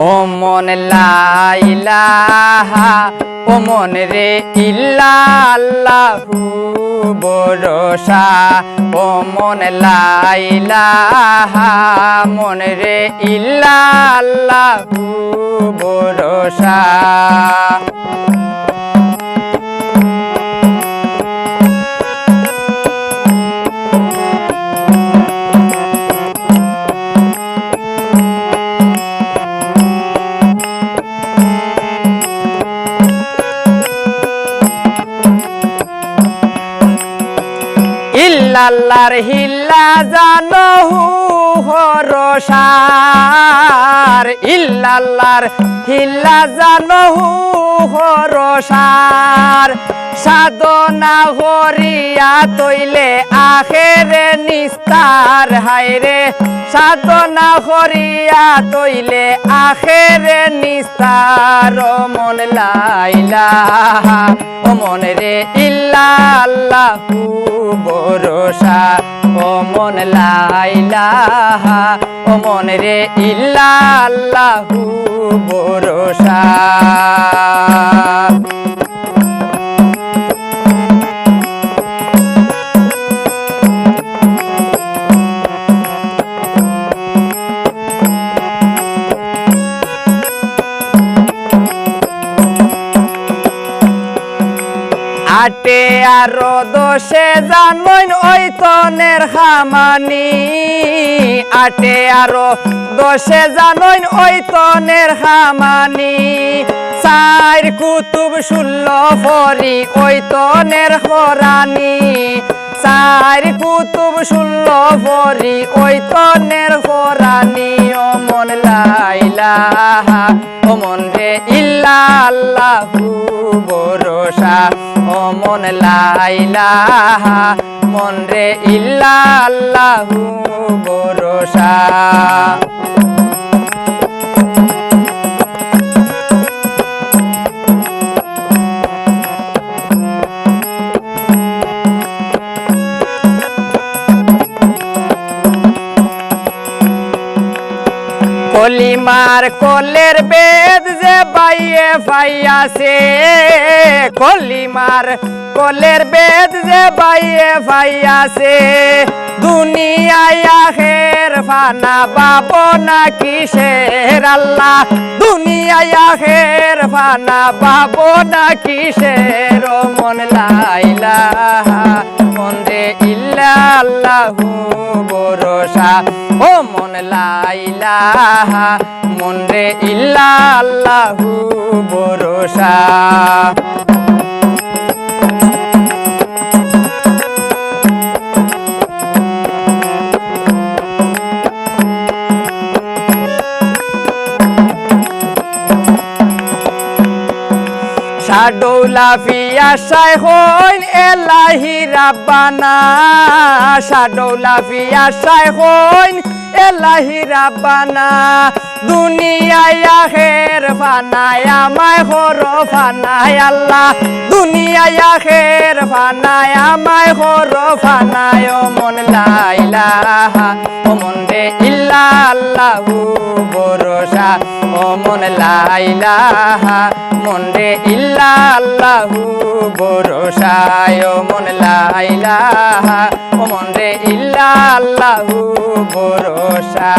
ও মন লাইলাহা ও মন রে ইল্লাহু বরসা ও মন লাইলাহা মন রে ইল্লাহু বরসা ইল্লাল্লাহর হিল্লা জানহু হরসার ইল্লাল্লাহর হিল্লা জানহু হরসার সাধনা হরিয়া তৈলে আখেরে নিস্তার, হায়রে। সাধনা হরিয়া তৈলে আখেরে নিস্তার মন লাইলা, ও মন রে ইল্লা আল্লাহু ভরসা, ও মন লাইলাহা ও মন রে ইল্লা আল্লাহু আটে আর দোষে জানমইন ওই তনের খামানি আটে আর দোষে জানইন ওই তনের খামানি চার কুতুব শুল্ল ফরি ওই তনের হরানি। চার কুতুব শুল্ল ফরি ওই তনের হরানি ও মন লাইলাহা ও মন রে ইল্লা আল্লাহু ভরসা, ও মন লাইলাহা মন রে ইল্লা আল্লাহু কলিমার কলের বেদ যে বাইয়ে ফাইয়াছে, কলিমার কলের বেদ যে বাইয়ে ফাইয়াছে। দুনিয়ায় আখের ফানা বাব না কিসের আল্লাহ? দুনিয়ায় আখের ফানা বাব না কিসের? মন লাইলা মন রে ইল্লা আল্লাহু ভরসা। ও মন লাইলাহা মন রে ইল্লা আল্লাহু ভরসা। সাডৌলা ফিয়া সাই হইন এলাহি রাব্বানা সাডৌলা ফিয়া সাই হইন এলাহি রাব্বানা, দুনিয়ায় আখের ফানায় আমায় হর ফানায় আল্লাহ। দুনিয়ায় আখের ফানায় আমায় হর ফানায় মন লাইলাহা ও মন রে ইল্লা আল্লাহু ভরসা, ও মন লাইলাহা মন রে ইল্লা আল্লাহু ভরসা মন লাইলাহা মন রে ইল্লা আল্লাহু ভরসা।